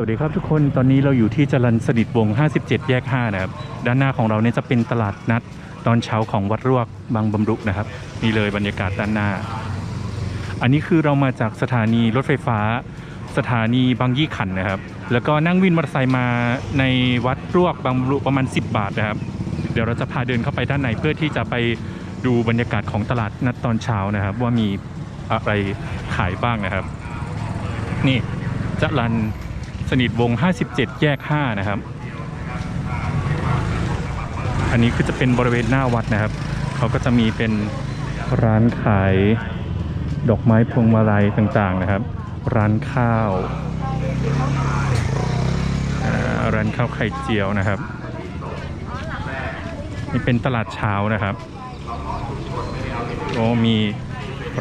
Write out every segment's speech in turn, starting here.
วัสดีครับทุกคนตอนนี้เราอยู่ที่จรัญสนิทวง 57 แยก 5 นะครับ ด้านหน้าของเราเนี่ยจะเป็นตลาดนัดตอนเช้าของวัดรวกบางบำรุกนะครับ นี่เลยบรรยากาศด้านหน้า อันนี้คือเรามาจากสถานีรถไฟฟ้า สถานีบางยี่ขันนะครับ แล้วก็นั่งวินมอเตอร์ไซค์มาในวัดรวกบางบำรุประมาณ 10 บาทนะครับ เดี๋ยวเราจะพาเดินเข้าไปด้านในเพื่อที่จะไปดูบรรยากาศของตลาดนัดตอนเช้านะครับ ว่ามีอะไรขายบ้างนะครับ นี่จรัน สนิทวง 57 แยก 5 นะครับ อันนี้คือจะเป็นบริเวณหน้าวัดนะครับ เขาก็จะมีเป็นร้านขายดอกไม้พวงมาลัยต่างๆนะครับ ร้านข้าวร้านข้าวไข่เจียวนะครับนี่เป็นตลาดเช้านะครับโอ้มี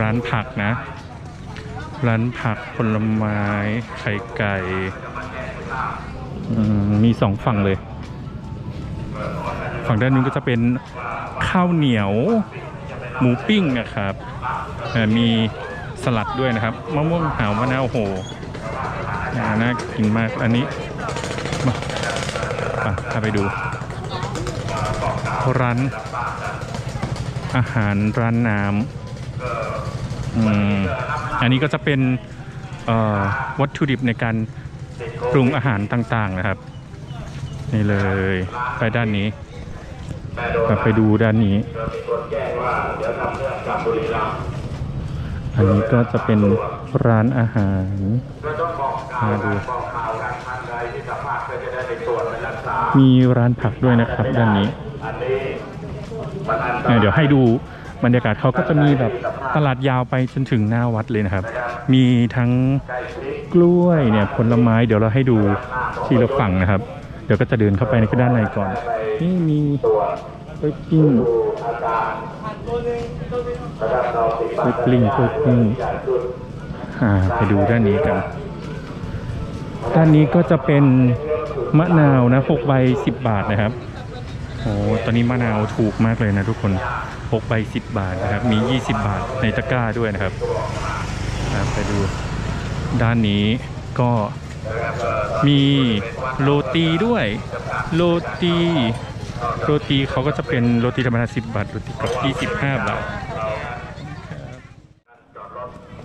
ร้านผักนะ ร้านผักผลไม้ไข่ไก่ มีสองฝั่งเลย ฝั่งด้านนู้นก็จะเป็นข้าวเหนียว หมูปิ้งนะครับมีสลัดด้วยนะครับมะม่วงหาวมะนาวโหน่ากินมากอันนี้มาพาไปดู ร้านอาหารร้านน้ำอ,อันนี้ก็จะเป็นวัตถุดิบในการ ปรุงอาหารต่างๆนะครับ นี่เลยไปด้านนี้กลับไปดูด้านนี้ อันนี้ก็จะเป็นร้านอาหารมาดูมีร้านผักด้วยนะครับ ด้านนี้เดี๋ยวให้ดูบรรยากาศเขาก็จะมีแบบตลาดยาวไปจนถึงหน้าวัดเลยนะครับ มีทั้ง กล้วยเนี่ยผลไม้เดี๋ยวเราให้ดูทีละฝั่งนะครับ เดี๋ยวก็จะเดินเข้าไปในด้านในก่อน นี่มีกล้วยปิ้งกล้วยปิ้งกล้วยปิ้งอ่าไปดูด้านนี้กัน ด้านนี้ก็จะเป็นมะนาวนะ6ใบ10บบาทนะครับโอ้ตอนนี้มะนาวถูกมากเลยนะทุกคน6ใบ10 บาทนะครับ มี 20 บาทในตะกร้าด้วยนะครับ ไปดู ด้านนี้ก็มีโรตีด้วย โรตี โรตีเขาก็จะเป็นโรตีธรรมดา10 บาท โรตีกรอบ25 บาท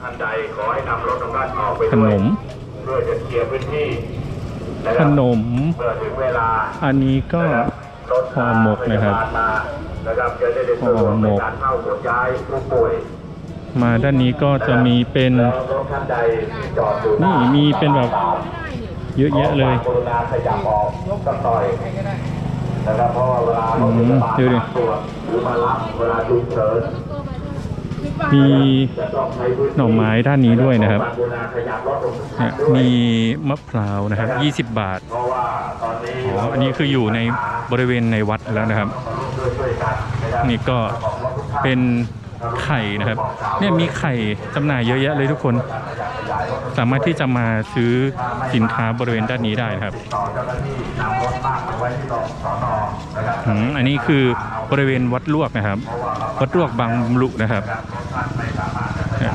ท่านใดขอให้นำรถของท่านออกไปขด้วยนมเพื่อจะเคลียร์พื้นที่นะคขรับนมเมื่อถึงเวลาอันนี้ก็รถห่อหมกนะครับพยาาลมานะครับจะได้ได้สะดวห่อกหในมก มาด้านนี้ก็จะมีเป็นนี่มีเป็นแบบเยอะแยะเลยอความกรุณาขยับออกสักหน่อยนะครับเพราะว่าเวลารามดูดิมาตรวจหรือมารับเวลาฉุกเฉินมีจะต้องใช้พื้นที่หน่อไม้ด้านนี้ด้วยนะครับเนี่ยมีมะพร้าวนะครับ 20 บาทเพราะว่าตอนนี้อ๋ออันนี้คืออยู่ในบริเวณในวัดแล้วนะครับ นี่ก็เป็น ไข่นะครับเนี่ยมีไข่จำหน่ายเยอะแยะเลยทุกคน สามารถที่จะมาซื้อสินค้าบริเวณด้านนี้ได้ครับอันนี้คือบริเวณวัดลวกนะครับ วัดลวกบางบำรุนะครับ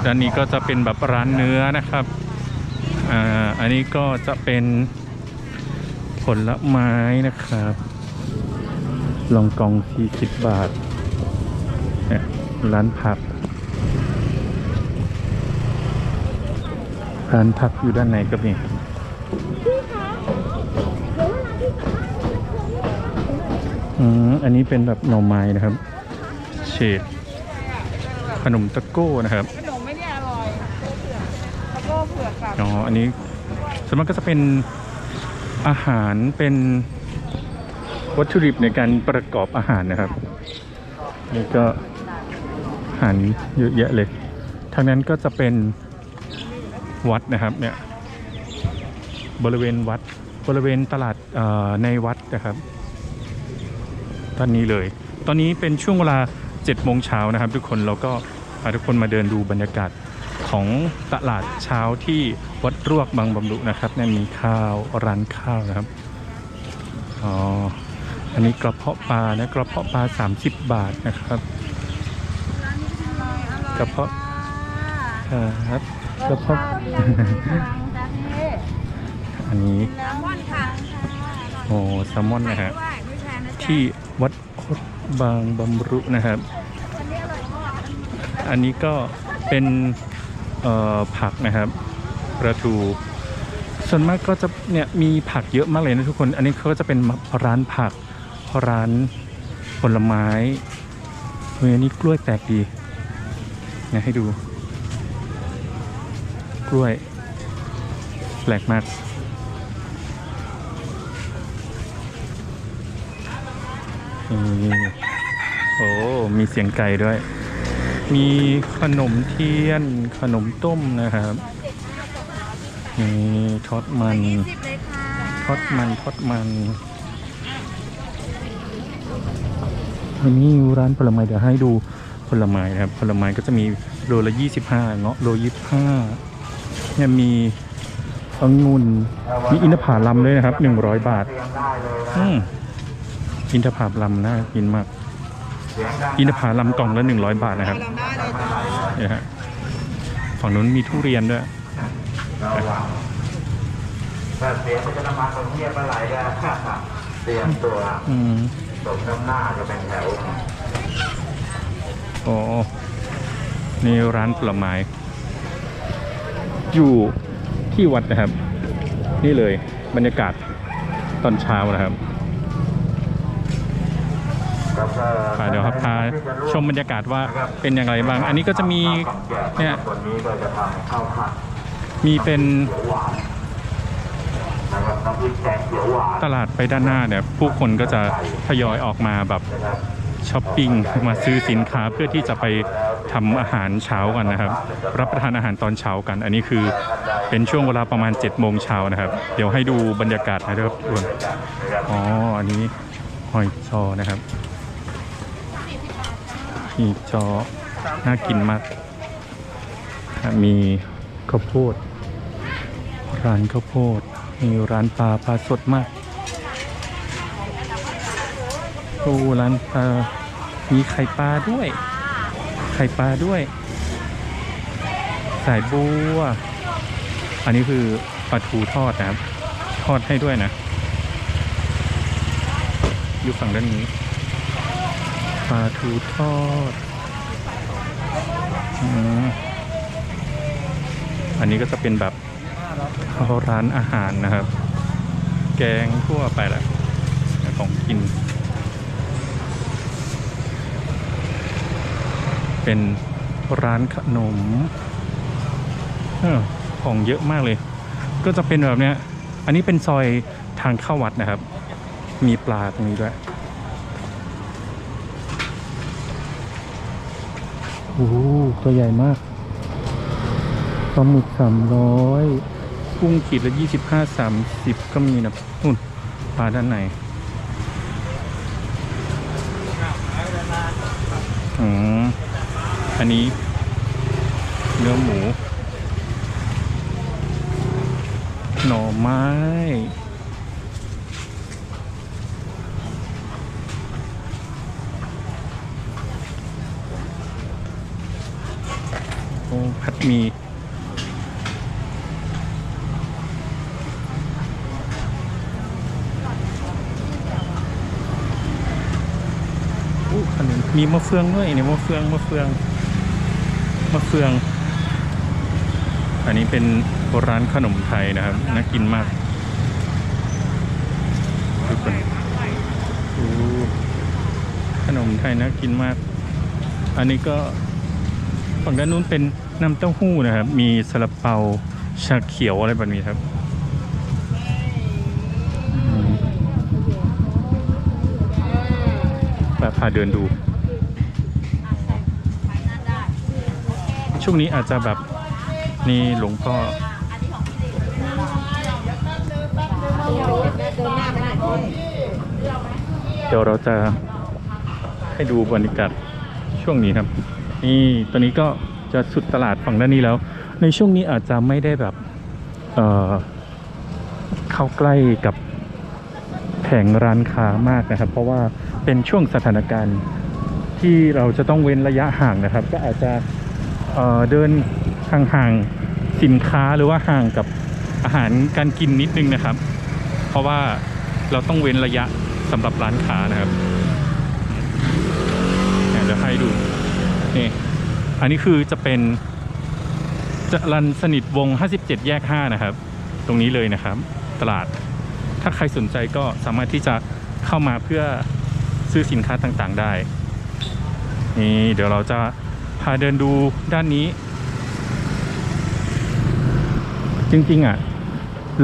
ด้านนี้ก็จะเป็นแบบร้านเนื้อนะครับอันนี้ก็จะเป็นผลไม้นะครับ ลองกอง40บาท ร้านผัก ร้านผักอยู่ด้านในก็มีอืมอันนี้เป็นแบบหน่อไม้นะครับ เฉดขนมตะโก้นะครับขนมไม่เนี่ยอร่อยแล้วก็เผือกกับอ๋ออันนี้ส่วนมากก็จะเป็นอาหารเป็นวัตถุดิบในการประกอบอาหารนะครับ นี่ก็อา หารเยอะแยะเลยทางนั้นก็จะเป็นวัดนะครับเนี่ยบริเวณวัดบริเวณตลาดในวัดนะครับตอนนี้เลย ตอนนี้เป็นช่วงเวลา7โมงเช้านะครับ ทุกคนเราก็พาทุกคนมาเดินดูบรรยากาศของตลาดเช้าที่วัดรวกบางบำรุนะครับเนั่นมีข้าวร้านข้าวนะครับอ๋ออันนี้กระเพาะปลานะกระเพาะปลา 30 บาทนะครับ กระเพาะครับกระเพาะตาเท่ออันนี้แซลมอนค่ะโอ้แซลมอนนะฮะด้วยไม่แพงนะจ๊ะที่วัดโคตรบางบำรุนะครับ อันนี้อร่อยมากอันนี้ก็เป็นเอ่อผักนะครับปลาทูส่วนมากก็จะเนี่ยมีผักเยอะมากเลยนะทุกคน อันนี้เขาก็จะเป็นร้านผักร้านผลไม้เฮ้ยอันนี้กล้วยแปลกดี เนี่ยให้ดู กล้วย แปลกมาก โอ้ มีเสียงไก่ด้วย มีขนมเทียน ขนมต้มนะครับนี่ทอดมันทอดมันทอดมันอันนี้ร้านผลไม้เดี๋ยวให้ดู ผลไม้นะครับผลไม้ก็จะมีโลละ25เงาะโล25เนี่ยมีองุ่นมีอินทผลัมด้วยนะครับ 100 บาทเตรียมได้เลยนะอืมอินทผลัมน่ากินมากเสียงดังอินทผลัมกล่องละ 100 บาทนะครับลองได้เลยจ้าเนี่ยฮะฝั่งนู้นมีทุเรียนด้วยระวังถ้าเสียงมันจะน้ำมันตรงเงียบเมื่อไหร่ก็เตรียมตัวอืมสมน้ำหน้าจะเป็นแถว โอ้นี่ร้านผลไม้ อยู่ที่วัดนะครับ นี่เลยบรรยากาศตอนเช้านะครับแล้วก็อ่าเดี๋ยวครับพาชมบรรยากาศว่าเป็นอย่างไรบ้าง อันนี้ก็จะมีเนี่ยคนนี้ก็จะทำข้าวผัดมีเป็นเขียวหวานนะครับน้ำพริกแกงเขียวหวานตลาดไปด้านหน้าเนี่ยผู้คนก็จะทยอยออกมาแบบนะครับ ช้อปปิ้งมาซื้อสินค้าเพื่อที่จะไปทำอาหารเช้ากันนะครับ รับประทานอาหารตอนเช้ากัน อันนี้คือเป็นช่วงเวลาประมาณ7จ็ดโมงเช้านะครับ เดี๋ยวให้ดูบรรยากาศนะครับทุกคนอ๋ออันนี้หอยจอนะครับหีจอน่ากินมาก มีข้าวโพดร้านข้าวโพดมีร้านปลาปลาสดมาก โอ้ร้านปลามีไข่ปลาด้วย ไข่ปลาด้วย สายบัว อันนี้คือปลาทูทอดนะครับ ทอดให้ด้วยนะ อยู่ฝั่งด้านนี้ปลาทูทอดอันนี้ก็จะเป็นแบบร้านอาหารนะครับ แกงทั่วไปแหละของกิน เป็นร้านขนมออของเยอะมากเลย ก็จะเป็นแบบเนี้ย อันนี้เป็นซอยทางเข้าวัดนะครับ มีปลาตรงนี้ด้วยโอ้ตัวใหญ่มากปลาหมึกสามร้อยกุ้งขีดละยี่สิบห้าสามสิบก็มีนะนู่นปลาด้านในอืม อันนี้ เนื้อหมู หน่อไม้โอ้ผัดมีอู้ขนมมีมะเฟืองด้วยเนี่ยมะเฟืองมะเฟือง มะเฟือง อันนี้เป็นร้านขนมไทยนะครับ น่ากินมากทุกคนขนมไทยน่ากินมาก อันนี้ก็ฝั่งด้านนู้นเป็นน้ำเต้าหู้นะครับ มีซาลาเปาชาเขียวอะไรแบบนี้ครับมแบบพาเดินดู ช่วงนี้อาจจะแบบนี่หลวงพ่อเดี๋ยวเราจะให้ดูบรรยากาศช่วงนี้ครับ นี่ตอนนี้ก็จะสุดตลาดฝั่งด้านนี้แล้ว ในช่วงนี้อาจจะไม่ได้แบบเออเข้าใกล้กับแผงร้านค้ามากนะครับ เพราะว่าเป็นช่วงสถานการณ์ที่เราจะต้องเว้นระยะห่างนะครับ ก็อาจจะ เเดินห่างๆสินค้าหรือว่าห่างกับอาหารการกินนิดนึงนะครับ เพราะว่าเราต้องเว้นระยะสำหรับร้านค้านะครับเดี๋ยวให้ดูนี่อันนี้คือจะเป็นจรันสนิทวง 57 แยก 5 นะครับ ตรงนี้เลยนะครับ ตลาด ถ้าใครสนใจก็สามารถที่จะเข้ามาเพื่อซื้อสินค้าต่างๆได้ นี่เดี๋ยวเราจะ พาเดินดูด้านนี้ จริงๆอะ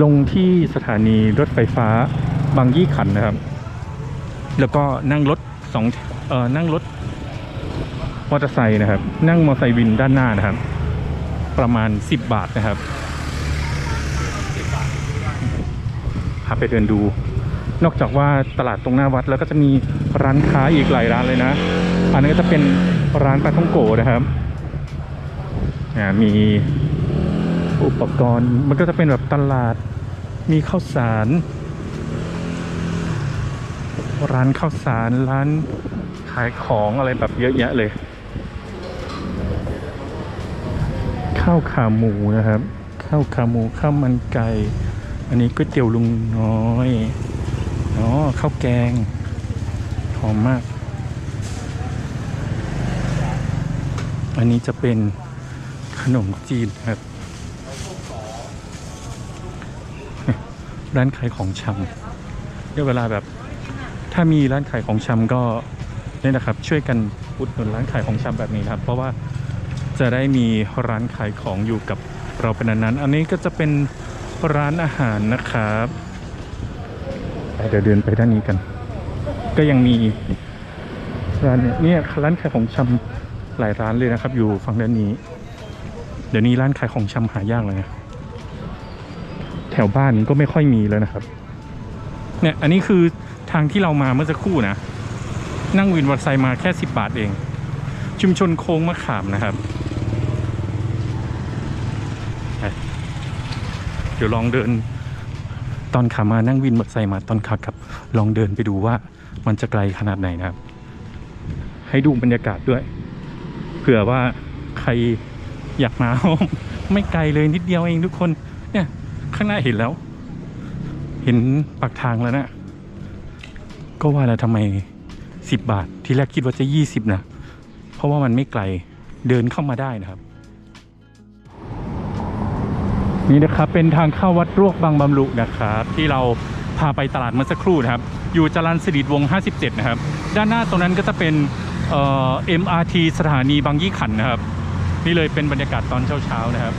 ลงที่สถานีรถไฟฟ้าบางยี่ขันนะครับ แล้วก็นั่งรถสองเอ่อนั่งรถมอเตอร์ไซค์นะครับ นั่งมอเตอร์ไซค์วินด้านหน้านะครับ ประมาณ 10 บาทนะครับพาไปเดินดู นอกจากว่าตลาดตรงหน้าวัดแล้วก็จะมีร้านค้าอีกหลายร้านเลยนะ อันนี้ก็จะเป็น ร้านปลาท่องโกนะครับอ่มีอุปกรณ์มันก็จะเป็นแบบตลาดมีข้าวสาร ร้านข้าวสารร้านขายของอะไรแบบเยอะแยะเลย ข้าวขาหมูนะครับ ข้าวขาหมูข้าวมันไก่ อันนี้ก๋วยเตี๋ยวลุงน้อยอ๋อข้าวแกงหอมมาก อันนี้จะเป็นขนมจีนครับ ร้านขายของชำเนี่ยเวลาแบบ ถ้ามีร้านขายของชำก็เนี่ยนะครับ ช่วยกันอุดหนุนร้านขายของชำแบบนี้ครับ เพราะว่าจะได้มีร้านขายของอยู่กับเราเป็นนานอันนี้ก็จะเป็นร้านอาหารนะครับเดี๋ยวเดินไปด้านนี้กัน ก็ยังมีร้านเนี่ยเนี่ยร้านขายของชำ หลายร้านเลยนะครับ อยู่ฝั่งด้านนี้ เดี๋ยวนี้ร้านขายของชำหายากเลยนะแถวบ้านก็ไม่ค่อยมีแล้วนะครับ เนี่ยอันนี้คือทางที่เรามาเมื่อสักครู่นะ นั่งวินมอเตอร์ไซมาแค่สิบบาทเอง ชุมชนโค้งมะขามนะครับ เดี๋ยวลองเดินตอนขามานั่งวินมอเตอร์ไซค์มาตอนขากลับ ลองเดินไปดูว่ามันจะไกลขนาดไหนนะครับ ให้ดูบรรยากาศด้วย ผื่อว่าใครอยากมาไม่ไกลเลยนิดเดียวเองทุกคน เนี่ย ข้างหน้าเห็นแล้ว เห็นปากทางแล้วนะ ก็ว่าแล้วทำไมสิบบาท ที่แรกคิดว่าจะยี่สิบนะ เพราะว่ามันไม่ไกลเดินเข้ามาได้นะครับ นี่นะครับเป็นทางเข้าวัดรวกบางบำรุนะครับที่เราพาไปตลาดเมื่อสักครู่นะครับ อยู่จรัญสิริวง 57 นะครับ ด้านหน้าตรงนั้นก็จะเป็น เอ่อ MRT สถานีบางยี่ขันนะครับ นี่เลยเป็นบรรยากาศตอนเช้าๆนะครับ